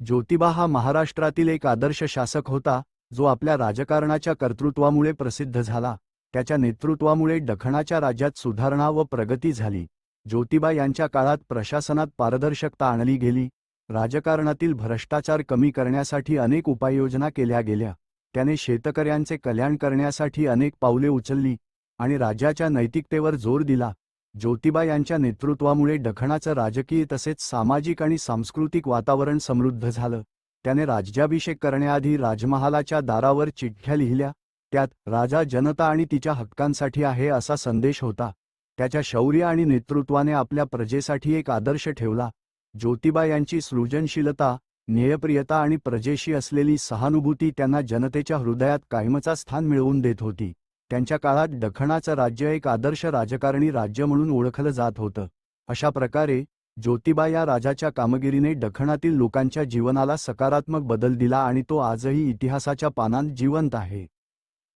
ज्योतिबा हा महाराष्ट्रातील एक आदर्श शासक होता जो आपल्या राजकारणाच्या कर्तृत्वामुळे प्रसिद्ध झाला. त्याच्या नेतृत्वामुळे दखणाच्या राज्यात सुधारणा व प्रगती झाली. ज्योतिबा यांच्या काळात प्रशासनात पारदर्शकता आणली गेली. राजकारणातील भ्रष्टाचार कमी करण्यासाठी अनेक उपाययोजना केल्या गेल्या. त्याने शेतकऱ्यांचे कल्याण करण्यासाठी अनेक पावले उचलली आणि राज्याच्या नैतिकतेवर जोर दिला. ज्योतिबा यांच्या नेतृत्वामुळे डखणाचं राजकीय तसेच सामाजिक आणि सांस्कृतिक वातावरण समृद्ध झालं. त्याने राज्याभिषेक करण्याआधी राजमहालाच्या दारावर चिठ्ठ्या लिहिल्या. त्यात राजा जनता आणि तिच्या हक्कांसाठी आहे असा संदेश होता. त्याच्या शौर्य आणि नेतृत्वाने आपल्या प्रजेसाठी एक आदर्श ठेवला. ज्योतिबा यांची सृजनशीलता न्यायप्रियता आणि प्रजेशी असलेली सहानुभूती त्यांना जनतेच्या हृदयात कायमचा स्थान मिळवून देत होती. त्यांच्या काळात दखणाचं राज्य एक आदर्श राजकारणी राज्य म्हणून ओळखलं जात होतं. अशा प्रकारे ज्योतिबा या राजाच्या कामगिरीने दखणातील लोकांच्या जीवनाला सकारात्मक बदल दिला आणि तो आजही इतिहासाच्या पानांत जिवंत आहे.